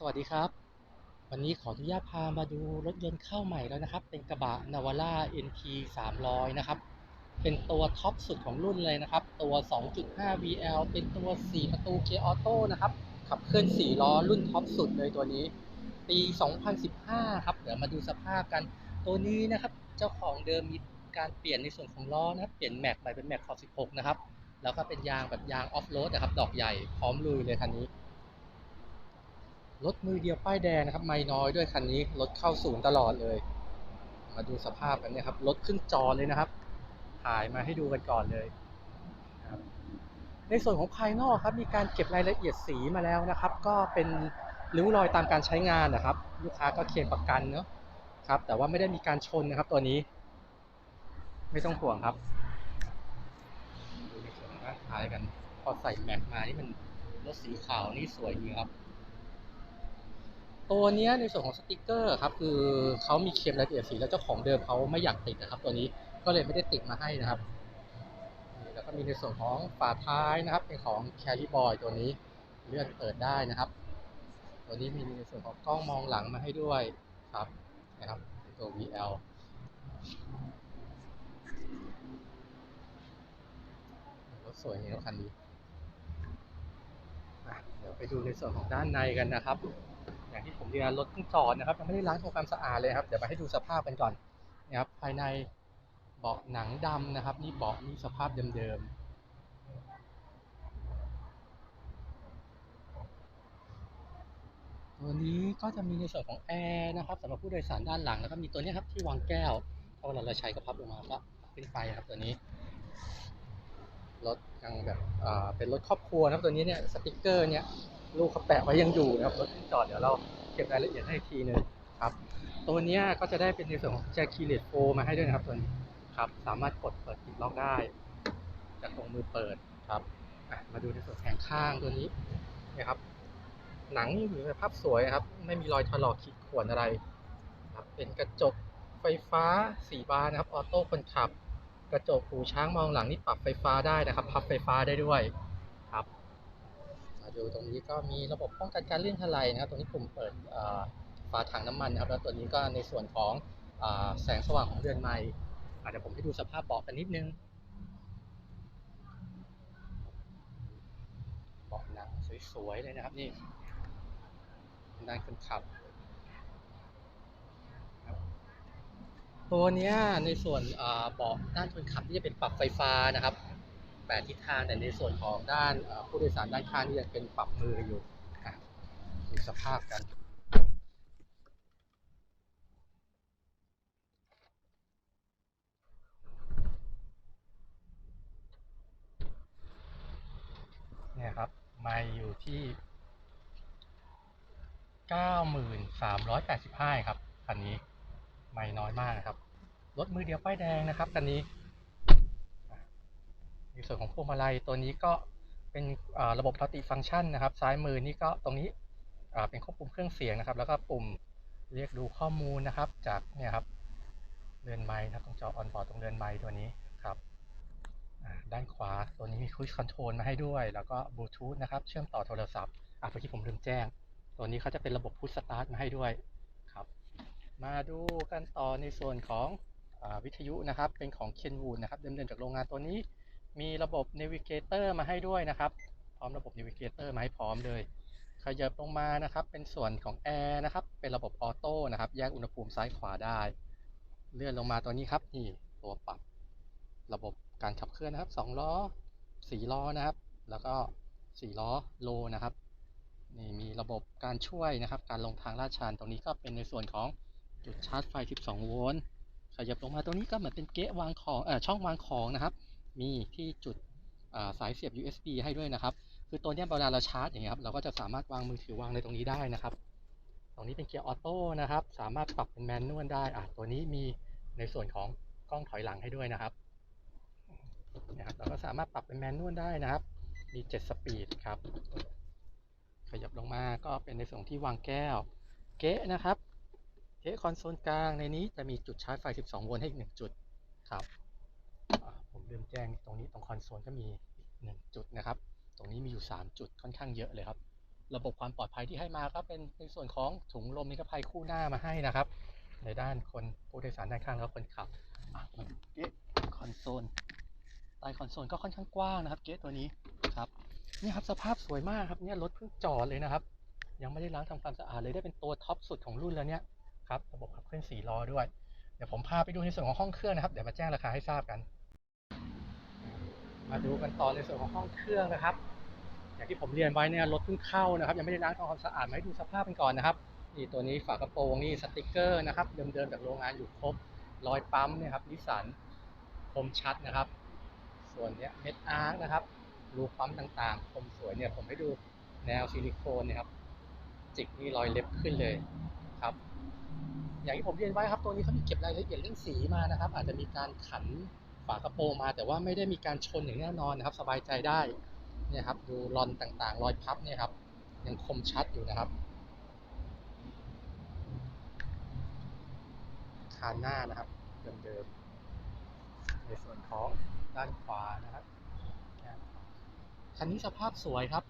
สวัสดีครับ วันนี้ขออนุญาตพามาดูรถยนต์เข้าใหม่แล้วนะครับ เป็นกระบะ Navara NT 300 นะครับ เป็นตัวท็อปสุดของรุ่นเลยนะครับ ตัว 2.5 VL เป็นตัว 4 ประตูเกียร์ออโต้นะครับ ขับเคลื่อน 4 ล้อรุ่นท็อปสุดเลยตัวนี้ ปี 2015 ครับ เดี๋ยวมาดูสภาพกัน ตัวนี้นะครับ เจ้าของเดิมมีการเปลี่ยนในส่วนของล้อนะครับ เปลี่ยนแม็กใหม่เป็นแม็กขอบ16 นะครับ แล้วก็เป็นยางแบบยางออฟโรดนะครับ ดอกใหญ่ พร้อมลุยเลยคันนี้ รถมือเดียวป้ายแดงนะครับ ไม่น้อยด้วยคันนี้ รถเข้าสูงตลอดเลย มาดูสภาพกันนี่ยครับ รถขึ้นจอเลยนะครับ ถ่ายมาให้ดูกันก่อนเลยในส่วนของภายนอกครับ มีการเก็บรายละเอียดสีมาแล้วนะครับ ก็เป็นริ้วรอยตามการใช้งานนะครับ ลูกค้าก็เคลมประกันเนาะครับ แต่ว่าไม่ได้มีการชนนะครับ ตัวนี้ ไม่ต้องห่วงครับดูในส่วนของด้านท้ายกัน พอใส่แม็กมานี่มันรถสีขาวนี่สวยจริงครับ ตัวนี้ในส่วนของสติกเกอร์ครับคือเขามีเคลมรายละเอียดสีแล้วเจ้าของเดิมเขาไม่อยากติดนะครับ ตัวนี้ก็เลยไม่ได้ติดมาให้นะครับแล้วก็มีในส่วนของฝาท้ายนะครับเป็นของ Carry Boy ตัวนี้เลื่อนเปิดได้นะครับ ตัวนี้มีในส่วนของกล้องมองหลังมาให้ด้วยครับนะครับตัว VL รถสวยนี่รถคันนี้เดี๋ยวไปดูในส่วนของด้านในกันนะครับ อย่างที่ผมเรียนรถเพิ่งจอดนะครับยังไม่ได้ล้างทำความสะอาดเลยครับเดี๋ยวมาให้ดูสภาพกันก่อนนะครับภายในเบาะหนังดำนะครับ นี่เบาะนี่สภาพเดิมๆตัวนี้ก็จะมีในส่วนของแอร์นะครับสำหรับผู้โดยสารด้านหลังแล้วก็มีตัวนี้ครับที่วางแก้วถ้าเวลาเราใช้ก็พับลงมาก็ขึ้นไปครับตัวนี้รถยังแบบเป็นรถครอบครัวนะครับตัวนี้เนี่ยสติกเกอร์เนี่ย ลูกเขาแปะไว้ยังอยู่นะครับรถที่จอดเดี๋ยวเราเก็บรายละเอียดให้อีกทีหนึงครับ ตัวนี้ก็จะได้เป็นในส่วนของแจ็คคีเลตโฟมาให้ด้วยนะครับตัวนี้ครับ สามารถกดเปิดปิดล็อกได้จากตรงมือเปิดครับมาดูในส่วนแผงข้างตัวนี้นะครับ หนังอยู่ในภาพสวยครับ ไม่มีรอยถลอกขีดข่วนอะไรครับเป็นกระจกไฟฟ้าสีบานนะครับ ออโต้คนขับ กระจกหูช้างมองหลังนี่ปรับไฟฟ้าได้นะครับ พับไฟฟ้าได้ด้วย ดูตรงนี้ก็มีระบบป้องกันการลื่นถลายนะครับตรงนี้ปุ่มเปิดฝาถังน้ำมันนะครับแล้วตัวนี้ก็ในส่วนของอแสงสว่างของเรือนไม้เดี๋ยวผมให้ดูสภาพเบาะกันนิดนึงเบาะหนังสวยๆเลยนะครับนี่ด้านคนขับตัวนี้ในส่วนเบาะด้านคนขับที่จะเป็นปรับไฟฟ้านะครับ แปดทิศทางแต่ในส่วนของด้านผู้โดยสารด้านข้างนี่ยังเป็นปรับมืออยู่อะดูสภาพกันเนี่ยครับไม่อยู่ที่เก้าหมื่นสามร้อยแปดสิบห้าครับ คันนี้ ไม่น้อยมากนะครับ รถมือเดียวป้ายแดงนะครับ คันนี้ ในส่วนของพวงมาลัยตัวนี้ก็เป็นระบบมัลติฟังก์ชันนะครับ ซ้ายมือนี่ก็ตรงนี้เป็นควบคุมเครื่องเสียงนะครับ แล้วก็ปุ่มเรียกดูข้อมูลนะครับ จากเนี่ยครับเรือนไม้นะครับตรงจอออนบอร์ดตรงเรือนไม้ตัวนี้ครับด้านขวาตัวนี้มีคุชคอนโทรลมาให้ด้วย แล้วก็บลูทูธนะครับ เชื่อมต่อโทรศัพท์อะเมื่อกี้ผมลืมแจ้ง ตัวนี้เขาจะเป็นระบบพุชสตาร์ทมาให้ด้วยครับ มาดูกันต่อในส่วนของอวิทยุนะครับ เป็นของ Kenwood นะครับ เดิมๆจากโรงงานตัวนี้ มีระบบ Navigator มาให้ด้วยนะครับ พร้อมระบบ Navigator มาให้พร้อมเลย ขยับลงมานะครับ เป็นส่วนของแอร์นะครับ เป็นระบบออโต้นะครับ แยกอุณหภูมิซ้ายขวาได้ เลื่อนลงมาตัวนี้ครับ นี่ตัวปรับระบบการขับเคลื่อนนะครับสองล้อสี่ล้อนะครับ แล้วก็สี่ล้อโลนะครับ นี่มีระบบการช่วยนะครับ การลงทางลาดชันตรงนี้ก็เป็นในส่วนของจุดชาร์จไฟ 12 โวลต์ ขยับลงมาตรงนี้ก็เหมือนเป็นเกะวางของเอ่อช่องวางของนะครับ มีที่จุดสายเสียบ USB ให้ด้วยนะครับ คือตัวนี้เวลาเราชาร์จอย่างเงี้ยครับ เราก็จะสามารถวางมือถือวางในตรงนี้ได้นะครับ ตรงนี้เป็นเกียร์ออโต้นะครับ สามารถปรับเป็นแมนนวลได้อะตัวนี้มีในส่วนของกล้องถอยหลังให้ด้วยนะครับนะครับ เราก็สามารถปรับเป็นแมนนวลได้นะครับ มี 7 สปีดครับ ขยับลงมาก็เป็นในส่วนที่วางแก้ว เก๊ะนะครับ เก๊ะคอนโซลกลางในนี้จะมีจุดชาร์จไฟ 12 โวลต์ให้อีก1จุดครับ ลืมแจ้งตรงนี้ตรงคอนโซลก็มีอีก1จุดนะครับ ตรงนี้มีอยู่ 3 จุดค่อนข้างเยอะเลยครับ ระบบความปลอดภัยที่ให้มาก็เป็นในส่วนของถุงลมนิรภัยคู่หน้ามาให้นะครับ ในด้านคนผู้โดยสารด้านข้างแล้วก็คนขับอะมาดูเกะคอนโซลใต้คอนโซลก็ค่อนข้างกว้างนะครับ เกะตัวนี้ครับนี่ครับสภาพสวยมากครับเนี่ยรถเพิ่งจอดเลยนะครับ ยังไม่ได้ล้างทำความสะอาดเลยได้เป็นตัวท็อปสุดของรุ่นแล้วเนี่ยครับระบบขับเคลื่อนสี่ล้อด้วยเดี๋ยวผมพาไปดูในส่วนของห้องเครื่องนะครับ เดี๋ยวมาแจ้งราคาให้ทราบกัน มาดูกันต่อในส่วนของห้องเครื่องนะครับ อย่างที่ผมเรียนไว้เนี่ยรถเพิ่งเข้านะครับ ยังไม่ได้ล้างทำความสะอาดมาให้ดูสภาพกันก่อนนะครับนี่ตัวนี้ฝากระโปรงนี่สติกเกอร์นะครับเดิมๆจากโรงงานอยู่ครบรอยปั๊มเนี่ยครับนิสสันคมชัดนะครับ ส่วนเนี้ยเม็ดอาร์นะครับรูปั๊มต่างๆ คมสวยเนี่ยผมให้ดูแนวซิลิโคนเนี่ยครับจิกนี่รอยเล็บขึ้นเลยครับ อย่างที่ผมเรียนไว้ครับตัวนี้เขามีเก็บรายละเอียดเรื่องสีมานะครับ อาจจะมีการขัน ฝากระโปรงมา แต่ว่าไม่ได้มีการชนอย่างแน่นอนนะครับ สบายใจได้เนี่ยครับดูรอนต่างๆ รอยพับเนี่ยครับ ยังคมชัดอยู่นะครับคานหน้านะครับเดิมๆในส่วนของด้านขวานะครับคันนี้สภาพสวยครับ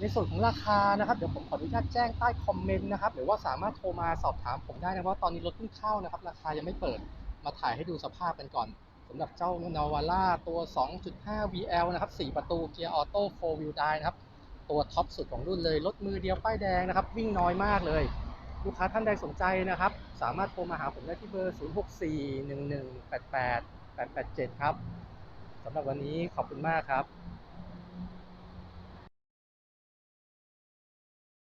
ในส่วนของราคานะครับเดี๋ยวผมขออนุญาตแจ้งใต้คอมเมนต์นะครับหรือว่าสามารถโทรมาสอบถามผมได้นะเพราตอนนี้รถเพิ่งเข้านะครับราคายังไม่เปิดมาถ่ายให้ดูสภาพกันก่อนสำหรับเจ้านาวาร่าตัว 2.5 VL นะครับ4ประตูเกียร์ออโต้4 wheel drive นะครับตัวท็อปสุดของรุ่นเลยรถมือเดียวป้ายแดงนะครับวิ่งน้อยมากเลย ลูกค้าท่านใดสนใจนะครับ สามารถโทรมาหาผมได้ที่เบอร์ 0641188887 ครับสำหรับวันนี้ขอบคุณมากครับ